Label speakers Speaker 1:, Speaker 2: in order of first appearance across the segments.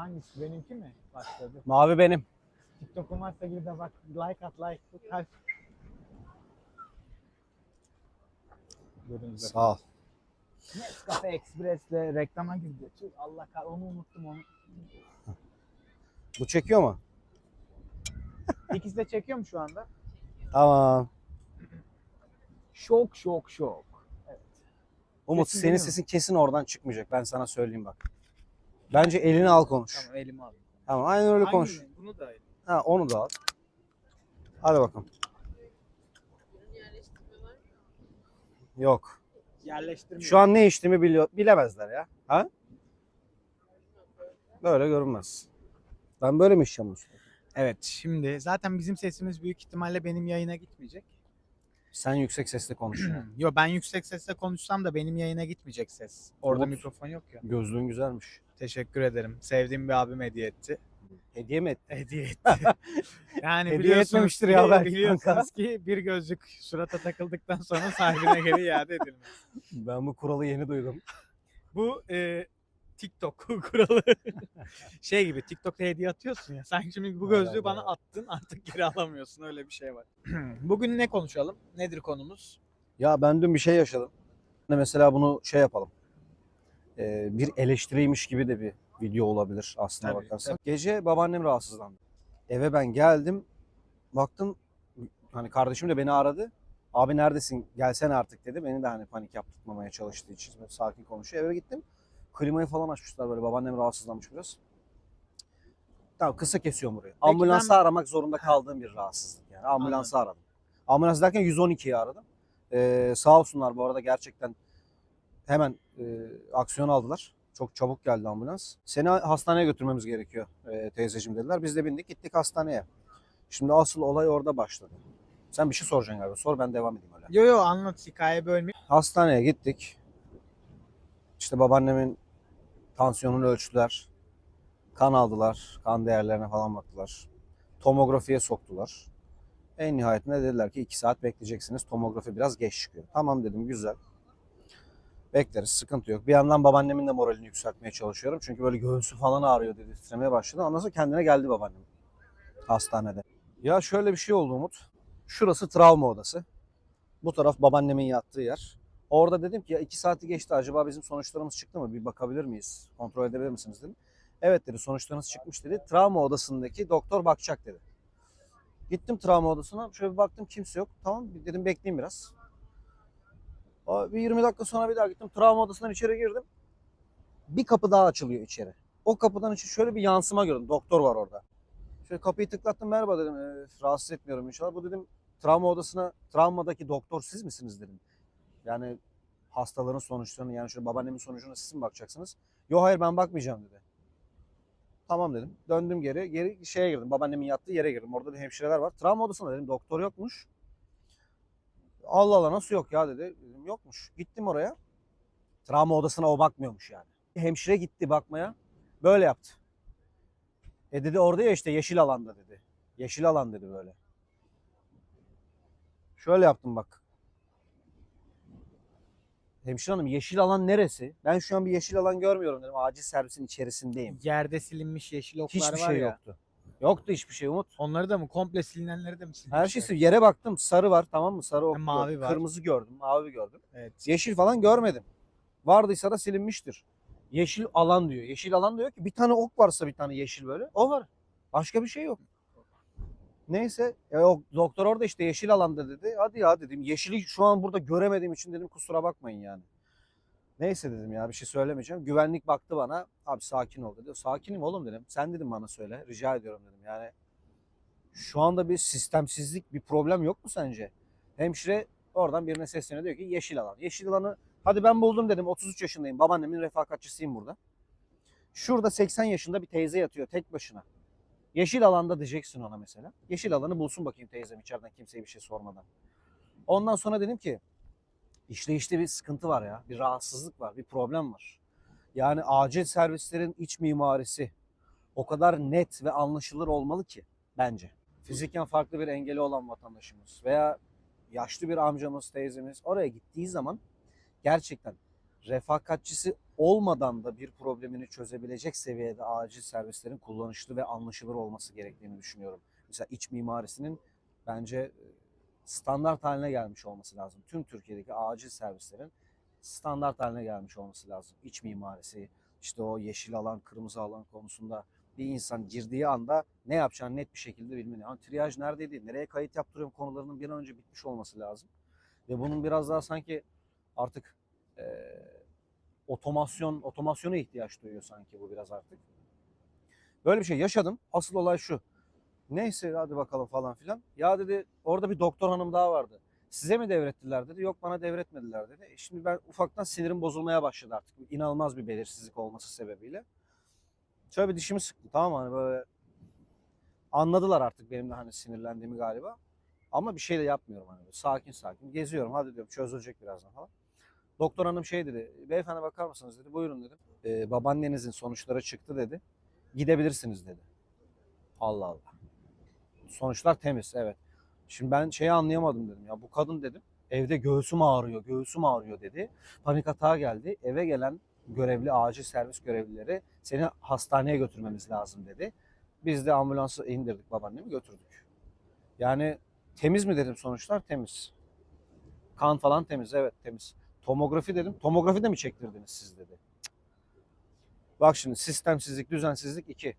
Speaker 1: Hangisi? Benimki mi? Başladı.
Speaker 2: Mavi benim.
Speaker 1: TikTok'um varsa gir de bak like at like. Kalp. Görünüz
Speaker 2: Sağ ol.
Speaker 1: Nescafe Express'le reklama girdi. Tüh, Allah kah onu unuttum onu.
Speaker 2: Bu çekiyor mu?
Speaker 1: İkisi de çekiyor mu şu anda?
Speaker 2: Tamam.
Speaker 1: Şok şok şok.
Speaker 2: Umut
Speaker 1: Sesin
Speaker 2: senin sesin kesin oradan çıkmayacak. Ben sana söyleyeyim bak. Bence elini al konuş. Tamam,
Speaker 1: Tamam elimi alayım.
Speaker 2: aynen öyle konuş.
Speaker 1: Hangi- Bunu da alayım.
Speaker 2: Ha onu da al. Hadi bakalım. Yok.
Speaker 1: Yerleştirmiyorum.
Speaker 2: Şu an ne içtiğimi biliyor, bilemezler ya. Ha? Böyle görünmez. Ben böyle mi içeceğim bunu?
Speaker 1: Evet şimdi zaten bizim sesimiz büyük ihtimalle benim yayına gitmeyecek.
Speaker 2: Sen yüksek sesle konuş. ya.
Speaker 1: Yo ben yüksek sesle konuşsam da benim yayına gitmeyecek ses. Orada
Speaker 2: Umut.
Speaker 1: mikrofon yok ya.
Speaker 2: Gözlüğün güzelmiş.
Speaker 1: Teşekkür ederim. Sevdiğim bir abim hediye etti.
Speaker 2: Hediye mi ettin?
Speaker 1: Hediye etti. yani
Speaker 2: Hediye etmemiştir ya belki
Speaker 1: Biliyorsunuz ki bir gözlük surata takıldıktan sonra sahibine geri iade edilmez.
Speaker 2: Ben bu kuralı yeni duydum.
Speaker 1: Bu e, TikTok kuralı. şey gibi TikTok'ta hediye atıyorsun ya. Sen şimdi bu gözlüğü
Speaker 2: Aynen,
Speaker 1: bana attın artık geri alamıyorsun. Öyle bir şey var. Bugün ne konuşalım? Nedir konumuz?
Speaker 2: Ya ben dün bir şey yaşadım. Hani Mesela bunu şey yapalım. Ee, bir eleştiriymiş gibi de bir video olabilir aslına
Speaker 1: Tabii,
Speaker 2: bakarsan. Gece babaannem rahatsızlandı. Eve ben geldim. Baktım hani kardeşim de beni aradı. Abi neredesin? Gelsene artık dedi. Beni de hani panik yaptırmamaya çalıştığı için böyle sakin konuşuyor. Eve gittim. Klimayı falan açmışlar böyle. Babaannem rahatsızlanmış biraz. Tamam kısa kesiyorum burayı. Ambulansı
Speaker 1: ben-
Speaker 2: aramak zorunda kaldığım bir rahatsızlık yani. Ambulansı aradım. Ambulans derken 112'yi aradım. Ee, sağ olsunlar bu arada gerçekten hemen e, aksiyon aldılar. Çok çabuk geldi ambulans. Seni hastaneye götürmemiz gerekiyor e, teyzeciğim dediler. Biz de bindik gittik hastaneye. Şimdi asıl olay orada başladı. Sen bir şey soracaksın galiba. Sor ben devam edeyim öyle.
Speaker 1: Yo yo anlat hikaye bölmeyi.
Speaker 2: Hastaneye gittik. İşte babaannemin tansiyonunu ölçtüler. Kan aldılar. Kan değerlerine falan baktılar. Tomografiye soktular. En nihayetinde dediler ki 2 saat bekleyeceksiniz. Tomografi biraz geç çıkıyor. Tamam dedim güzel. Bekleriz sıkıntı yok. Bir yandan babaannemin de moralini yükseltmeye çalışıyorum. Çünkü böyle göğsü falan ağrıyor dedi. Titremeye başladı. Ondan sonra kendine geldi babaannem. Hastanede. Ya şöyle bir şey oldu Umut. Şurası travma odası. Bu taraf babaannemin yattığı yer. Orada dedim ki ya iki saati geçti acaba bizim sonuçlarımız çıktı mı? Bir bakabilir miyiz? Kontrol edebilir misiniz dedim. Evet dedi sonuçlarınız çıkmış dedi. Travma odasındaki doktor bakacak dedi. Gittim travma odasına şöyle bir baktım kimse yok. Tamam dedim bekleyeyim biraz. Bir 20 dakika sonra bir daha gittim travma odasından içeri girdim. Bir kapı daha açılıyor içeri. O kapıdan içi şöyle bir yansıma gördüm. Doktor var orada. Şöyle kapıyı tıklattım merhaba dedim. "Ee, rahatsız etmiyorum inşallah. Bu dedim travma odasına travmadaki doktor siz misiniz dedim. Yani hastaların sonuçlarını yani şu babaannemin sonucuna siz mi bakacaksınız? Yok hayır ben bakmayacağım dedi. Tamam dedim. Döndüm geri. Geri şeye girdim. Babaannemin yattığı yere girdim. Orada da hemşireler var. Travma odasında dedim doktor yokmuş. Allah Allah nasıl yok ya dedi. Dedim yokmuş. Gittim oraya. Travma odasına o bakmıyormuş yani. Hemşire gitti bakmaya. Böyle yaptı. E dedi orada ya işte yeşil alanda dedi. Yeşil alan dedi böyle. Şöyle yaptım bak. Hemşire hanım yeşil alan neresi? Ben şu an bir yeşil alan görmüyorum dedim. Acil servisin içerisindeyim.
Speaker 1: Yerde silinmiş yeşil oklar
Speaker 2: Hiçbir
Speaker 1: var
Speaker 2: şey
Speaker 1: ya.
Speaker 2: yoktu. Yoktu hiçbir şey Umut.
Speaker 1: Onları da mı? Komple silinenleri de mi silmişler?
Speaker 2: Her şeysi yere baktım sarı var tamam mı? Sarı ok
Speaker 1: mavi var.
Speaker 2: Kırmızı gördüm, mavi gördüm.
Speaker 1: Evet.
Speaker 2: Yeşil falan görmedim. Vardıysa da silinmiştir. Yeşil alan diyor. Yeşil alan diyor ki bir tane ok varsa bir tane yeşil böyle. O var. Başka bir şey yok. Neyse e, o doktor orada işte yeşil alanda dedi. Hadi ya dedim. Yeşili şu an burada göremediğim için dedim kusura bakmayın yani. Neyse dedim ya bir şey söylemeyeceğim. Güvenlik baktı bana. Abi sakin ol dedi. Sakinim oğlum dedim. Sen dedim bana söyle. Rica ediyorum dedim. Yani şu anda bir sistemsizlik, bir problem yok mu sence? Hemşire oradan birine sesleniyor diyor ki yeşil alan. Yeşil alanı hadi ben buldum dedim. 33 yaşındayım. Babaannemin refakatçisiyim burada. Şurada 80 yaşında bir teyze yatıyor tek başına. Yeşil alanda diyeceksin ona mesela. Yeşil alanı bulsun bakayım teyzem içeriden kimseye bir şey sormadan. Ondan sonra dedim ki işte işte bir sıkıntı var ya. Bir rahatsızlık var, bir problem var. Yani acil servislerin iç mimarisi o kadar net ve anlaşılır olmalı ki bence. Fiziken farklı bir engeli olan vatandaşımız veya yaşlı bir amcamız, teyzemiz oraya gittiği zaman gerçekten refakatçisi olmadan da bir problemini çözebilecek seviyede acil servislerin kullanışlı ve anlaşılır olması gerektiğini düşünüyorum. Mesela iç mimarisinin bence standart haline gelmiş olması lazım. Tüm Türkiye'deki acil servislerin standart haline gelmiş olması lazım. İç mimarisi, işte o yeşil alan, kırmızı alan konusunda bir insan girdiği anda ne yapacağını net bir şekilde bilmeli. Yani triyaj neredeydi, nereye kayıt yaptırıyorum konularının bir an önce bitmiş olması lazım. Ve bunun biraz daha sanki artık e, otomasyon, otomasyona ihtiyaç duyuyor sanki bu biraz artık. Böyle bir şey yaşadım. Asıl olay şu. Neyse hadi bakalım falan filan. Ya dedi orada bir doktor hanım daha vardı. Size mi devrettiler dedi. Yok bana devretmediler dedi. E Şimdi ben ufaktan sinirim bozulmaya başladı artık. İnanılmaz bir belirsizlik olması sebebiyle. Şöyle bir dişimi sıktı tamam? Hani böyle anladılar artık benim de hani sinirlendiğimi galiba. Ama bir şey de yapmıyorum hani böyle sakin sakin geziyorum. Hadi diyorum çözülecek birazdan falan. Doktor hanım şey dedi. Beyefendi bakar mısınız dedi. Buyurun dedim. "Ee, babaannenizin sonuçları çıktı dedi. Gidebilirsiniz dedi. Allah Allah. Sonuçlar temiz evet. Şimdi ben şeyi anlayamadım dedim ya bu kadın dedim evde göğsüm ağrıyor, göğsüm ağrıyor dedi. Panik atağa geldi. Eve gelen görevli acil servis görevlileri seni hastaneye götürmemiz lazım dedi. Biz de ambulansı indirdik babaannemi götürdük. Yani temiz mi dedim sonuçlar temiz. Kan falan temiz evet temiz. Tomografi dedim. Tomografi de mi çektirdiniz siz dedi. Bak şimdi sistemsizlik, düzensizlik iki.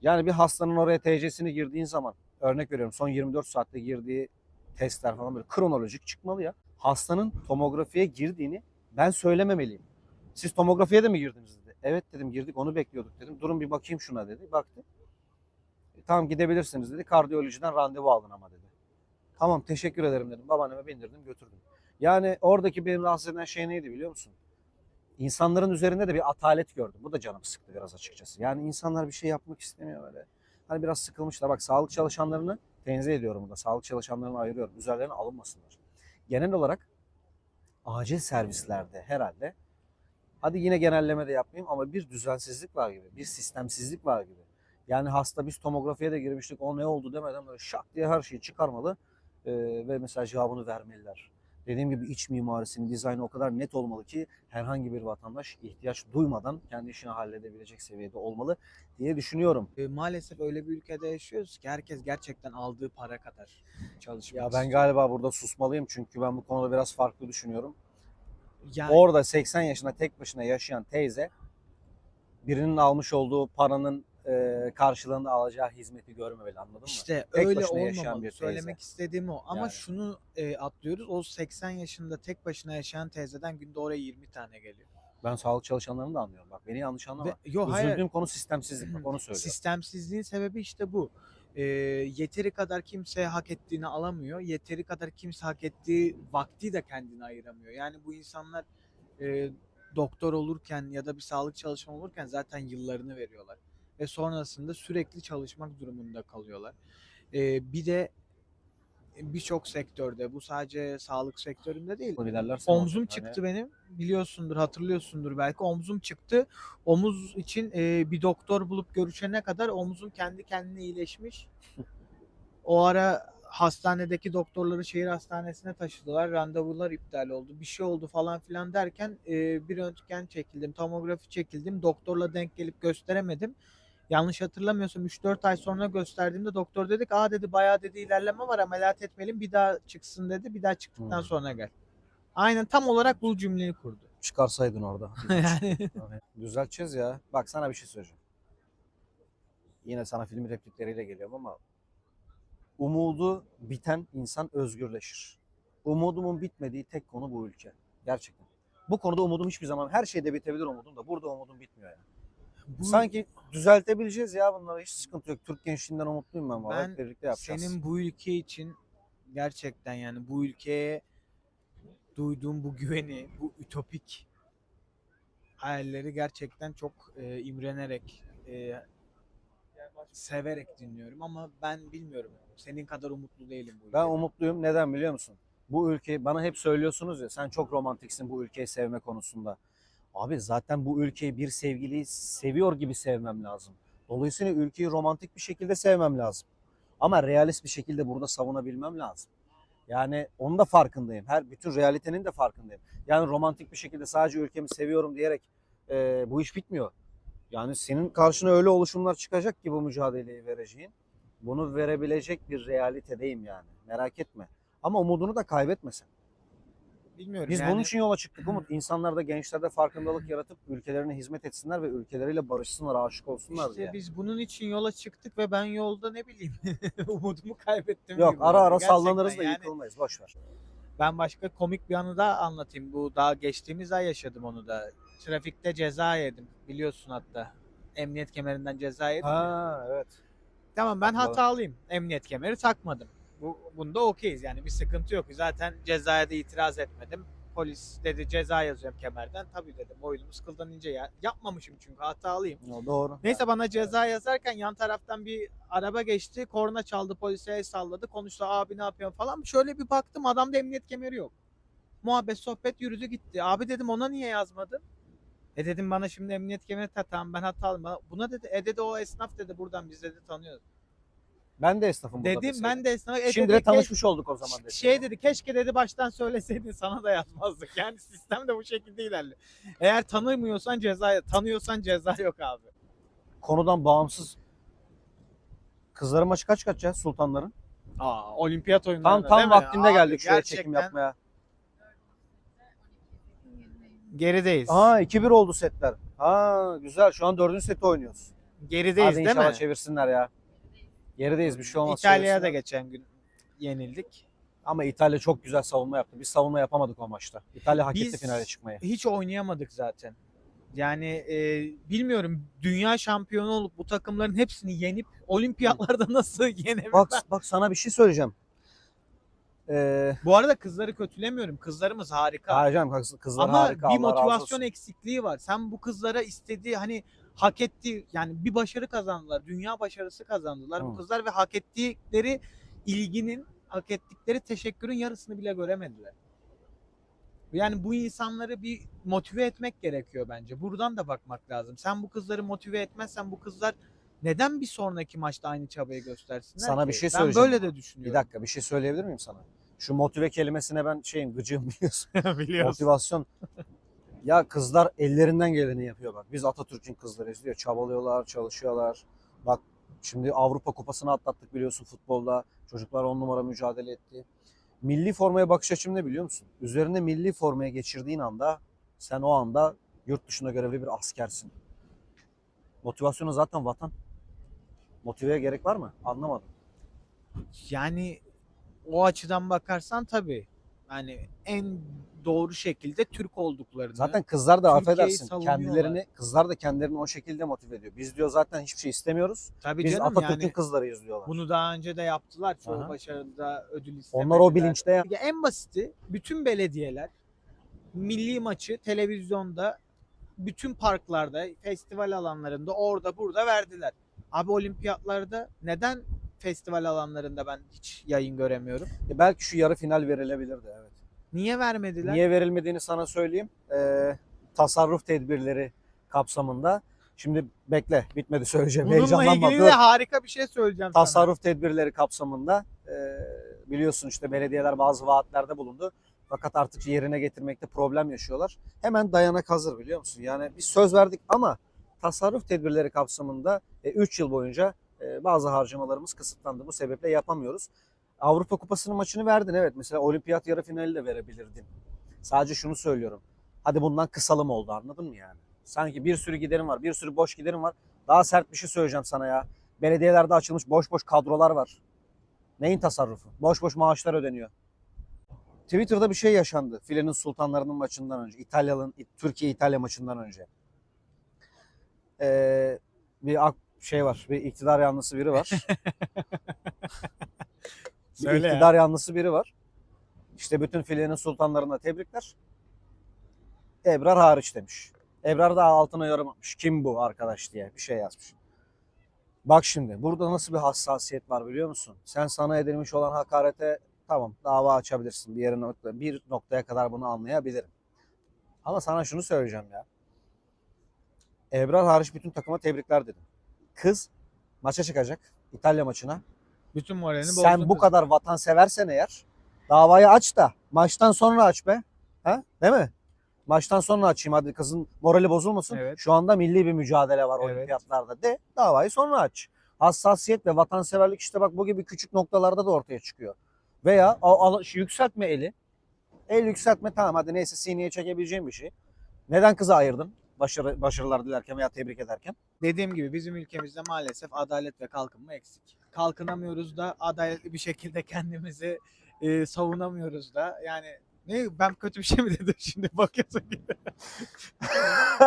Speaker 2: Yani bir hastanın oraya TC'sini girdiğin zaman örnek veriyorum son 24 saatte girdiği testler falan böyle kronolojik çıkmalı ya. Hastanın tomografiye girdiğini ben söylememeliyim. Siz tomografiye de mi girdiniz dedi. Evet dedim girdik onu bekliyorduk dedim. Durun bir bakayım şuna dedi. Baktı. E, tamam gidebilirsiniz dedi. Kardiyolojiden randevu alın ama dedi. Tamam teşekkür ederim dedim. Babaanneme bindirdim götürdüm. Yani oradaki beni rahatsız eden şey neydi biliyor musun? İnsanların üzerinde de bir atalet gördüm. Bu da canımı sıktı biraz açıkçası. Yani insanlar bir şey yapmak istemiyor öyle. Hani biraz sıkılmışlar. Bak sağlık çalışanlarını tenzih ediyorum burada. Sağlık çalışanlarını ayırıyorum. Üzerlerine alınmasınlar. Genel olarak acil servislerde herhalde hadi yine genelleme de yapmayayım ama bir düzensizlik var gibi. Bir sistemsizlik var gibi. Yani hasta biz tomografiye de girmiştik o ne oldu demeden böyle şak diye her şeyi çıkarmalı e, ve mesela cevabını vermeliler. Dediğim gibi iç mimarisinin dizaynı o kadar net olmalı ki herhangi bir vatandaş ihtiyaç duymadan kendi işini halledebilecek seviyede olmalı diye düşünüyorum.
Speaker 1: E, maalesef öyle bir ülkede yaşıyoruz ki herkes gerçekten aldığı para kadar çalışmak
Speaker 2: Ya ben
Speaker 1: istiyor.
Speaker 2: galiba burada susmalıyım çünkü ben bu konuda biraz farklı düşünüyorum.
Speaker 1: yani,
Speaker 2: Orada 80 yaşında tek başına yaşayan teyze birinin almış olduğu paranın e, karşılığında alacağı hizmeti görmemeli anladın mı?
Speaker 1: İşte
Speaker 2: Tek
Speaker 1: öyle olmamalı.
Speaker 2: teyze.
Speaker 1: Söylemek istediğim o. Ama
Speaker 2: Yani.
Speaker 1: şunu e, atlıyoruz. O 80 yaşında tek başına yaşayan teyzeden günde oraya 20 tane geliyor.
Speaker 2: Ben sağlık çalışanlarını da anlıyorum. Bak beni yanlış anlama.
Speaker 1: Ve, yo, hayır.
Speaker 2: Üzüldüğüm konu sistemsizlik. Bak onu söylüyorum.
Speaker 1: Sistemsizliğin sebebi işte bu. Ee, yeteri kadar kimse hak ettiğini alamıyor. Yeteri kadar kimse hak ettiği vakti de kendine ayıramıyor. Yani bu insanlar e, doktor olurken ya da bir sağlık çalışanı olurken zaten yıllarını veriyorlar. Ve sonrasında sürekli çalışmak durumunda kalıyorlar. Ee, bir de birçok sektörde bu sadece sağlık sektöründe değil. Omzum
Speaker 2: olacak. Hani
Speaker 1: çıktı benim. Biliyorsundur, hatırlıyorsundur belki. Omzum çıktı. Omuz için e, bir doktor bulup görüşene kadar omzum kendi kendine iyileşmiş. O ara hastanedeki doktorları şehir hastanesine taşıdılar. Randevular iptal oldu. Bir şey oldu falan filan derken e, bir röntgen çekildim, tomografi çekildim. Doktorla denk gelip gösteremedim. Yanlış hatırlamıyorsam 3-4 ay sonra gösterdiğimde doktor dedik aa dedi bayağı dedi ilerleme var ameliyat etmeliyim bir daha çıksın dedi. Bir daha çıktıktan
Speaker 2: Hmm.
Speaker 1: sonra gel. Aynen tam olarak bu cümleyi kurdu.
Speaker 2: çıkarsaydın orada.
Speaker 1: yani
Speaker 2: Yani Düzelteceğiz ya. Bak sana bir şey söyleyeceğim. Yine sana film replikleriyle geliyorum ama umudu biten insan özgürleşir. Umudumun bitmediği tek konu bu ülke. Gerçekten. Bu konuda umudum hiçbir zaman her şeyde bitebilir umudum da burada umudum bitmiyor yani.
Speaker 1: Bu
Speaker 2: Sanki düzeltebileceğiz ya bunları hiç sıkıntı yok. Türk gençliğinden umutluyum ben.
Speaker 1: Ben
Speaker 2: Hep birlikte yapacağız.
Speaker 1: senin bu ülke için gerçekten yani bu ülkeye duyduğum bu güveni, bu ütopik hayalleri gerçekten çok e, imrenerek, e, severek dinliyorum ama ben bilmiyorum. Senin kadar umutlu değilim bu ülkede.
Speaker 2: Ben umutluyum. Neden biliyor musun? Bu ülkeyi bana hep söylüyorsunuz ya sen çok romantiksin bu ülkeyi sevme konusunda. Abi zaten bu ülkeyi bir sevgiliyi seviyor gibi sevmem lazım. Dolayısıyla ülkeyi romantik bir şekilde sevmem lazım. Ama realist bir şekilde burada savunabilmem lazım. Yani onun da farkındayım. Her bütün realitenin de farkındayım. Yani romantik bir şekilde sadece ülkemi seviyorum diyerek e, bu iş bitmiyor. Yani senin karşına öyle oluşumlar çıkacak ki bu mücadeleyi vereceğin. Bunu verebilecek bir realitedeyim yani. Merak etme. Ama umudunu da kaybetmesin.
Speaker 1: Bilmiyorum
Speaker 2: Biz
Speaker 1: yani.
Speaker 2: bunun için yola çıktık Umut. İnsanlarda, gençlerde farkındalık yaratıp ülkelerine hizmet etsinler ve ülkeleriyle barışsınlar, aşık olsunlar
Speaker 1: İşte
Speaker 2: diye.
Speaker 1: biz bunun için yola çıktık ve ben yolda ne bileyim umudumu kaybettim.
Speaker 2: Yok
Speaker 1: gibi
Speaker 2: ara ara
Speaker 1: Gerçekten
Speaker 2: sallanırız da
Speaker 1: yani
Speaker 2: yıkılmayız. Boş ver.
Speaker 1: Ben başka komik bir anı da anlatayım. Bu daha geçtiğimiz ay yaşadım onu da. Trafikte ceza yedim. Biliyorsun hatta. Emniyet kemerinden ceza yedim. ya.
Speaker 2: Ha evet.
Speaker 1: Tamam ben
Speaker 2: Hatırladım.
Speaker 1: hatalıyım. Emniyet kemeri takmadım. Bu, bunda okeyiz yani bir sıkıntı yok. Zaten cezaya da itiraz etmedim. Polis dedi ceza yazıyorum kemerden. Tabii dedim boynumuz kıldan ince ya. Yapmamışım çünkü hatalıyım.
Speaker 2: O doğru.
Speaker 1: Neyse bana ceza yazarken yan taraftan bir araba geçti. Korna çaldı polise el salladı. Konuştu abi ne yapıyorsun falan. Şöyle bir baktım adamda emniyet kemeri yok. Muhabbet sohbet yürüdü gitti. Abi dedim ona niye yazmadın? E dedim bana şimdi emniyet kemeri tak tamam ben. Bana- Buna dedi e dedi o esnaf dedi buradan biz dedi tanıyoruz.
Speaker 2: Ben de esnafım burada
Speaker 1: Dedim
Speaker 2: deseydim.
Speaker 1: ben de esnafa e
Speaker 2: Şimdi
Speaker 1: dedi,
Speaker 2: de tanışmış olduk o zaman
Speaker 1: "Keş-
Speaker 2: deseydim.
Speaker 1: Şey dedi keşke dedi baştan söyleseydin sana da yazmazdık. Yani sistem de bu şekilde ilerliyor. Eğer tanımıyorsan ceza tanıyorsan ceza yok abi.
Speaker 2: Konudan bağımsız. Kızların maçı kaç kaç ya sultanların?
Speaker 1: Aa olimpiyat oyunlarına
Speaker 2: Tam tam vaktinde geldik şuraya çekim yapmaya.
Speaker 1: Gerideyiz.
Speaker 2: Aa 2-1 oldu setler. Ha güzel şu an dördüncü seti oynuyoruz.
Speaker 1: Gerideyiz
Speaker 2: Hadi
Speaker 1: değil
Speaker 2: inşallah
Speaker 1: mi?
Speaker 2: çevirsinler ya. Gerideyiz bir şey olmaz.
Speaker 1: İtalya'ya da geçen gün yenildik.
Speaker 2: Ama İtalya çok güzel savunma yaptı. Biz savunma yapamadık o maçta. İtalya hak etti
Speaker 1: Biz-
Speaker 2: finale çıkmayı.
Speaker 1: Hiç oynayamadık zaten. Yani e, bilmiyorum dünya şampiyonu olup bu takımların hepsini yenip olimpiyatlarda nasıl yenebilmem.
Speaker 2: Bak bak sana bir şey söyleyeceğim. Ee,
Speaker 1: Bu arada kızları kötülemiyorum. Kızlarımız harika.
Speaker 2: kız- kızlar
Speaker 1: Ama
Speaker 2: harika.
Speaker 1: bir
Speaker 2: Allah razı
Speaker 1: motivasyon
Speaker 2: olsun.
Speaker 1: eksikliği var. Sen bu kızlara istediği hani hak ettiği yani bir başarı kazandılar. Dünya başarısı kazandılar bu
Speaker 2: Hı.
Speaker 1: kızlar ve hak ettikleri ilginin, hak ettikleri teşekkürün yarısını bile göremediler. Yani bu insanları bir motive etmek gerekiyor bence. Buradan da bakmak lazım. Sen bu kızları motive etmezsen bu kızlar neden bir sonraki maçta aynı çabayı göstersinler
Speaker 2: Sana
Speaker 1: ki?
Speaker 2: bir şey
Speaker 1: Ben
Speaker 2: söyleyeceğim.
Speaker 1: böyle de
Speaker 2: Bir
Speaker 1: düşünüyorum.
Speaker 2: dakika bir şey söyleyebilir miyim sana? Şu motive kelimesine ben şeyim gıcığım biliyorsun.
Speaker 1: Biliyorsun.
Speaker 2: Motivasyon. Ya kızlar ellerinden geleni yapıyor bak. Biz Atatürk'ün kızlarıyız diyor. Çabalıyorlar, çalışıyorlar. Bak şimdi Avrupa Kupası'nı atlattık biliyorsun futbolda. Çocuklar on numara mücadele etti. Milli formaya bakış açım ne biliyor musun? Üzerinde milli formaya geçirdiğin anda sen o anda yurt dışında görevli bir askersin. Motivasyonu zaten vatan. Motiveye gerek var mı? Anlamadım.
Speaker 1: Yani o açıdan bakarsan tabii. Yani en doğru şekilde Türk olduklarını.
Speaker 2: Zaten kızlar da
Speaker 1: Türkiye'yi
Speaker 2: affedersin kendilerini kızlar da kendilerini o şekilde motive ediyor. Biz diyor zaten hiçbir şey istemiyoruz.
Speaker 1: tabii
Speaker 2: Biz
Speaker 1: canım
Speaker 2: Atatürk'ün
Speaker 1: yani
Speaker 2: kızlarıyız diyorlar.
Speaker 1: bunu daha önce de yaptılar. Çoğu
Speaker 2: Aha.
Speaker 1: başarıda ödül istemediler.
Speaker 2: Onlar o bilinçte ya.
Speaker 1: Ya en basiti bütün belediyeler milli maçı televizyonda bütün parklarda, festival alanlarında orada burada verdiler. Abi olimpiyatlarda neden festival alanlarında ben hiç yayın göremiyorum?
Speaker 2: E belki şu yarı final verilebilirdi evet.
Speaker 1: Niye vermediler?
Speaker 2: Niye verilmediğini sana söyleyeyim. Ee, tasarruf tedbirleri kapsamında. Şimdi bekle bitmedi söyleyeceğim.
Speaker 1: Bununla ilgili de harika bir şey söyleyeceğim sana.
Speaker 2: Tasarruf tedbirleri kapsamında e, biliyorsun işte belediyeler bazı vaatlerde bulundu. Fakat artık yerine getirmekte problem yaşıyorlar. Hemen dayanak hazır biliyor musun? Yani biz söz verdik ama tasarruf tedbirleri kapsamında 3 yıl boyunca e, bazı harcamalarımız kısıtlandı. Bu sebeple yapamıyoruz. Avrupa Kupası'nın maçını verdin evet. Mesela olimpiyat yarı finali de verebilirdin. Sadece şunu söylüyorum. Hadi bundan kısalım oldu anladın mı yani? Sanki bir sürü giderim var, bir sürü boş giderim var. Daha sert bir şey söyleyeceğim sana ya. Belediyelerde açılmış boş boş kadrolar var. Neyin tasarrufu? Boş boş maaşlar ödeniyor. Twitter'da bir şey yaşandı. Filenin sultanlarının maçından önce. İtalya'nın Türkiye-İtalya maçından önce. Ee, bir ak- şey var. Bir iktidar yanlısı biri var. bir
Speaker 1: Söyle ya.
Speaker 2: iktidar yanlısı biri var. İşte bütün filenin sultanlarına tebrikler. Ebrar hariç demiş. Ebrar da altına yorum atmış. Kim bu arkadaş diye bir şey yazmış. Bak şimdi burada nasıl bir hassasiyet var biliyor musun? Sen sana edilmiş olan hakarete tamam dava açabilirsin. Bir nokta, bir noktaya kadar bunu anlayabilirim. Ama sana şunu söyleyeceğim ya. Ebrar hariç bütün takıma tebrikler dedim. Kız maça çıkacak. İtalya maçına.
Speaker 1: Bütün moralini bozdun.
Speaker 2: Sen bu
Speaker 1: kızın.
Speaker 2: kadar vatan seversen eğer davayı aç da maçtan sonra aç be. Ha? Değil mi? Maçtan sonra açayım hadi kızın morali bozulmasın.
Speaker 1: Evet.
Speaker 2: Şu anda milli bir mücadele var
Speaker 1: Evet.
Speaker 2: olimpiyatlarda de davayı sonra aç. Hassasiyet ve vatanseverlik işte bak bu gibi küçük noktalarda da ortaya çıkıyor. Veya al, al- yükseltme eli. El yükseltme tamam hadi neyse sineye çekebileceğim bir şey. Neden kızı ayırdın? Başarı, başarılar dilerken veya tebrik ederken.
Speaker 1: Dediğim gibi bizim ülkemizde maalesef adalet ve kalkınma eksik. Kalkınamıyoruz da adaletli bir şekilde kendimizi e, savunamıyoruz da. Yani ne ben kötü bir şey mi dedim şimdi bakıyorsun gibi.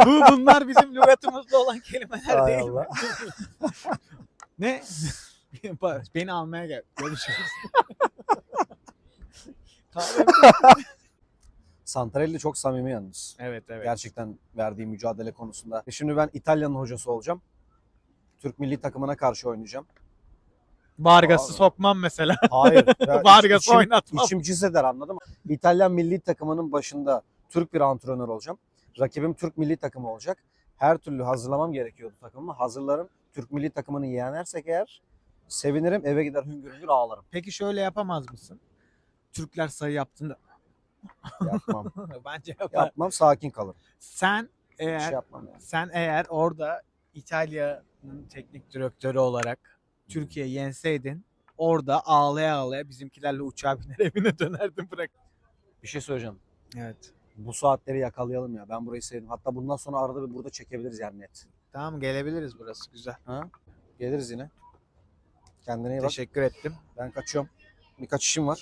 Speaker 1: Bu bunlar bizim lügatımızda olan kelimeler
Speaker 2: Hay
Speaker 1: değil
Speaker 2: Allah.
Speaker 1: mi? ne? Beni almaya gel. Görüşürüz. Kahve-
Speaker 2: Santarelli çok samimi yalnız.
Speaker 1: evet evet.
Speaker 2: Gerçekten verdiği mücadele konusunda. E Şimdi ben İtalya'nın hocası olacağım. Türk milli takımına karşı oynayacağım.
Speaker 1: Vargas'ı sokmam mesela.
Speaker 2: Hayır.
Speaker 1: Vargas'ı
Speaker 2: içim-
Speaker 1: oynatmam.
Speaker 2: İçim cız eder anladın mı? İtalyan milli takımının başında Türk bir antrenör olacağım. Rakibim Türk milli takımı olacak. Her türlü hazırlamam gerekiyordu takımımı. Hazırlarım. Türk milli takımını yenersek eğer sevinirim. Eve gider hüngür hüngür ağlarım.
Speaker 1: Peki şöyle yapamaz mısın? Türkler sayı yaptığında
Speaker 2: Yapmam.
Speaker 1: bence yapar.
Speaker 2: yapmam. Sakin kalırım.
Speaker 1: Sen
Speaker 2: şey
Speaker 1: eğer
Speaker 2: yapmam yani.
Speaker 1: sen eğer orada İtalya'nın teknik direktörü olarak Türkiye yenseydin orada ağlaya ağlaya bizimkilerle uçağa biner evine dönerdin bırak.
Speaker 2: Bir şey söyleyeceğim.
Speaker 1: Evet.
Speaker 2: Bu saatleri yakalayalım ya. Ben burayı sevdim. Hatta bundan sonra arada bir burada çekebiliriz yani net.
Speaker 1: Tamam gelebiliriz burası güzel.
Speaker 2: Geliriz yine. Kendine iyi bak.
Speaker 1: Teşekkür ettim.
Speaker 2: Ben kaçıyorum. Birkaç işim var.